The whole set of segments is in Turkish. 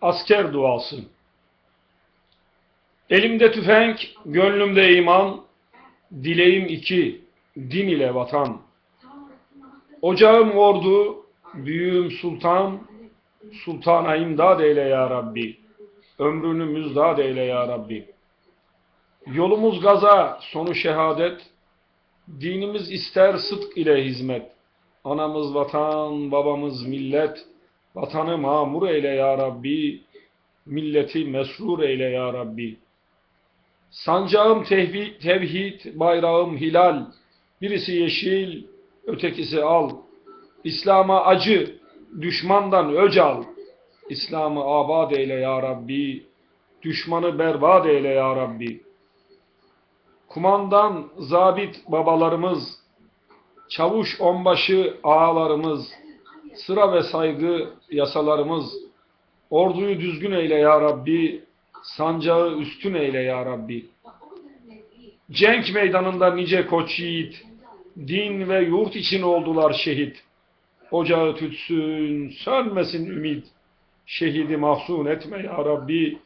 Asker duası. Elimde tüfek, gönlümde iman, dileğim iki, din ile vatan. Ocağım ordu, büyüğüm sultan, sultana imdad eyle ya Rabbi. Ömrünü müzdad eyle ya Rabbi. Yolumuz gaza, sonu şehadet. Dinimiz ister sıdk ile hizmet. Anamız vatan, babamız millet. Vatanı mamur eyle ya Rabbi. Milleti mesrur eyle ya Rabbi. Sancağım tevhid, bayrağım hilal. Birisi yeşil, ötekisi al. İslam'a acı, düşmandan öc al. İslam'ı abad eyle ya Rabbi. Düşmanı berbat eyle ya Rabbi. Kumandan, zabit babalarımız, çavuş onbaşı ağalarımız, sıra ve saygı yasalarımız, orduyu düzgün eyle ya Rabbi, sancağı üstün eyle ya Rabbi. Cenk meydanında nice koç yiğit, din ve yurt için oldular şehit. Ocağı tütsün, sönmesin ümit. Şehidi mahzun etme ya Rabbi.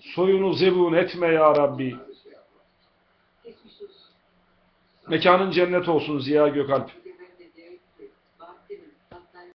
Soyunu zebun etme ya Rabbi. Mekanın cennet olsun Ziya Gökalp.